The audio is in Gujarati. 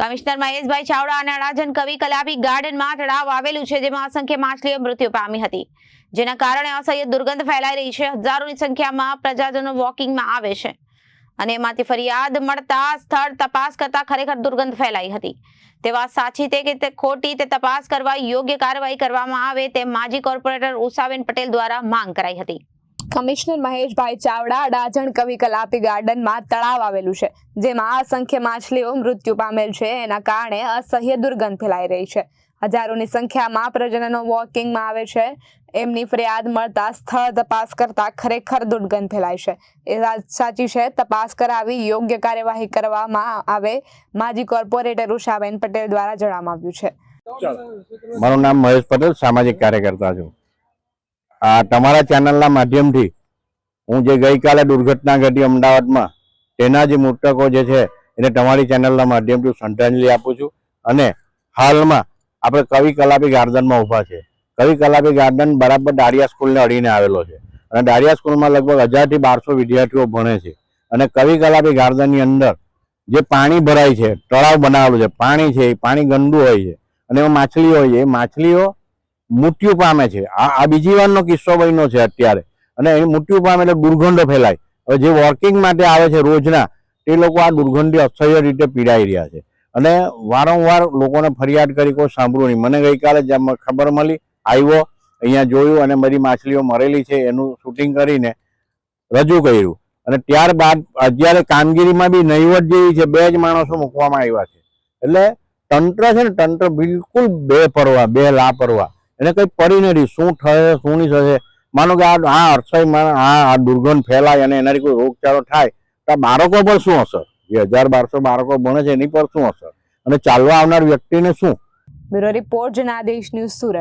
કમિશનર મહેશભાઈ ચાવડા અને અડાજણ કવિ કલાપી ગાર્ડનમાં તળાવ આવેલું છે, જેમાં અસંખ્ય માછલીઓ મૃત્યુ પામી હતી. જેના કારણે અસહ્ય દુર્ગંધ ફેલાઈ રહી છે. હજારોની સંખ્યામાં પ્રજાજનો વોકિંગમાં આવે છે. અને એમાંથી ફરિયાદ મળતા સ્થળ તપાસ કરતા ખરેખર દુર્ગંધ ફેલાઈ હતી. તેવા સાચી તે કે તે ખોટી તે તપાસ કરવા યોગ્ય કાર્યવાહી કરવામાં આવે તેમ માજી કોર્પોરેટર ઉષાબેન પટેલ દ્વારા માંગ કરાઈ હતી. કમિશનર મહેશભાઈ ચાવડા અડાજણ કવિ કલાપી ગાર્ડનમાં તળાવ આવેલું છે, જેમાં અસંખ્ય માછલીઓ મૃત્યુ પામેલ છે. એના કારણે અસહ્ય દુર્ગંધ ફેલાઈ રહી છે. હજારોની સંખ્યામાં પ્રજનનો વોકિંગમાં આવે છે. એમની ફરિયાદ મળતા સ્થળ તપાસ કરતા ખરેખર દુર્ગંધ ફેલાય છે. એ સાચી છે. તપાસ કરાવી યોગ્ય કાર્યવાહી કરવામાં આવે, માજી કોર્પોરેટર ઉષાબેન પટેલ દ્વારા જણાવવામાં આવ્યું છે મારું નામ મહેશ પટેલ, સામાજિક કાર્યકર્તા છું. આ તમારા ચેનલના માધ્યમથી હું જે ગઈકાલે દુર્ઘટના ઘટી અમદાવાદમાં, તેના જે મૃતકો જે છે, એને તમારી ચેનલના માધ્યમથી શ્રદ્ધાંજલિ આપું છું. અને હાલમાં આપણે કવિ કલાપી ગાર્ડનમાં ઊભા છે. કવિ કલાપી ગાર્ડન બરાબર દારિયા સ્કૂલને અડીને આવેલો છે. અને દારિયા સ્કૂલમાં લગભગ હજારથી બારસો વિદ્યાર્થીઓ ભણે છે. અને કવિ કલાપી ગાર્ડનની અંદર જે પાણી ભરાય છે, તળાવ બનાવેલું છે, પાણી છે, એ પાણી ગંદુ હોય છે. અને એમાં માછલીઓ હોય છે. એ માછલીઓ મૃત્યુ પામે છે. આ આ બીજી વારનો કિસ્સો બન્યો છે અત્યારે. અને એ મૃત્યુ પામે એટલે દુર્ગંધ ફેલાય. હવે જે વોર્કિંગ માટે આવે છે રોજના, તે લોકો આ દુર્ગંધથી અસહ્ય રીતે પીડાઈ રહ્યા છે. અને વારંવાર લોકોને ફરિયાદ કરી કોઈ સાંભળ્યું નહીં. મને ગઈકાલે જ્યાં ખબર મળી, આવ્યો, અહીંયા જોયું અને મારી માછલીઓ મરેલી છે, એનું શૂટિંગ કરીને રજૂ કર્યું. અને ત્યારબાદ અત્યારે કામગીરીમાં બી નહીવટ જેવી છે, બે જ માણસો મૂકવામાં આવ્યા છે. એટલે તંત્ર છે ને, તંત્ર બિલકુલ બે પરવા બે લાપરવા એને કંઈ નથી. શું થશે, શું નહીં થશે? માનો કે આ આ અરસાઈમાં આ આ દુર્ગંધ ફેલાય અને એનાથી કોઈ રોગચાળો થાય, તો આ બાળકો પર શું અસર? જે હજાર બારસો બાળકો ભણે છે, એની પર શું અસર? અને ચાલવા આવનાર વ્યક્તિને શું? Bureau report, Janadesh news Surat.